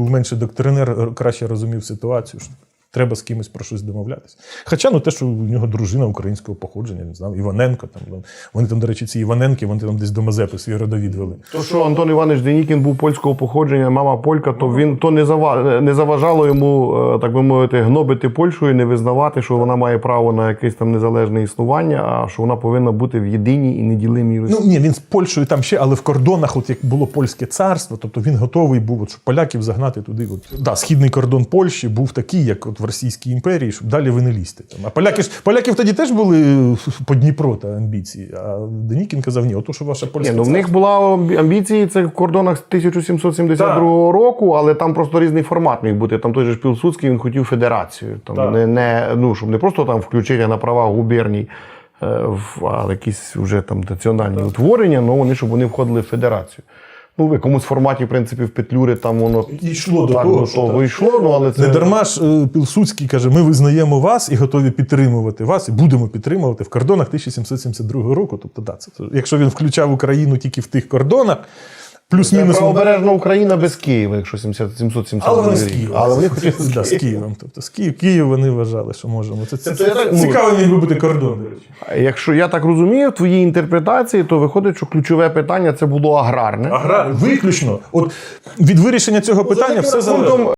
був менше доктринер, краще розумів ситуацію. Треба з кимось про щось домовлятися. Хоча ну те, що у нього дружина українського походження, не знаю, Іваненко там. ну, Вони там, до речі, ці Іваненки, вони там десь до Мазепи свій родовід вели. То, що Антон Іванович Денікін був польського походження, мама полька, то він то не зава- не заважало йому, е, так би мовити, гнобити Польщу і не визнавати, що вона має право на якесь там незалежне існування, а що вона повинна бути в єдиній і неділимій Росії. Ну ні, він з Польщею там ще, але в кордонах, от як було польське царство, тобто він готовий був, от, щоб поляків загнати туди. От. Да, східний кордон Польщі був такий, як от в Російській імперії, щоб далі ви не лізьте. А поляки ж поляків тоді теж були е, по Дніпро та амбіції. А Денікін казав, ні, ото що ваша польська Ні, ну в них була амбіції, це в кордонах 1772 року, але там просто різний формат міг бути. Там той же Пілсудський він хотів федерацію. Там Так. не, не, ну, щоб не просто там включення на права губерній, е, в- а якісь вже там національні утворення, ну вони щоб вони входили в федерацію. Ну, в якомусь форматі, в принципі, в Петлюри там воно йшло до так, того, до що вийшло. ну але це Не дарма ж е, Пілсудський каже: ми визнаємо вас і готові підтримувати вас, і будемо підтримувати в кордонах 1772 року. Тобто, да, це, якщо він включав Україну тільки в тих кордонах, плюс-мінус. правобережна Україна без Києва, якщо 70 770 Але вони з. Києва. Але вони хотіли з да, з Києвом. Тобто з Київ, Київ вони вважали, що можемо. Це, це, це, це, це цікаво міг би бути кордон, до речі. Якщо я так розумію, в твоїй інтерпретації, то виходить, що ключове питання це було аграрне. Аграрне, виключно. От від вирішення цього питання все залежить.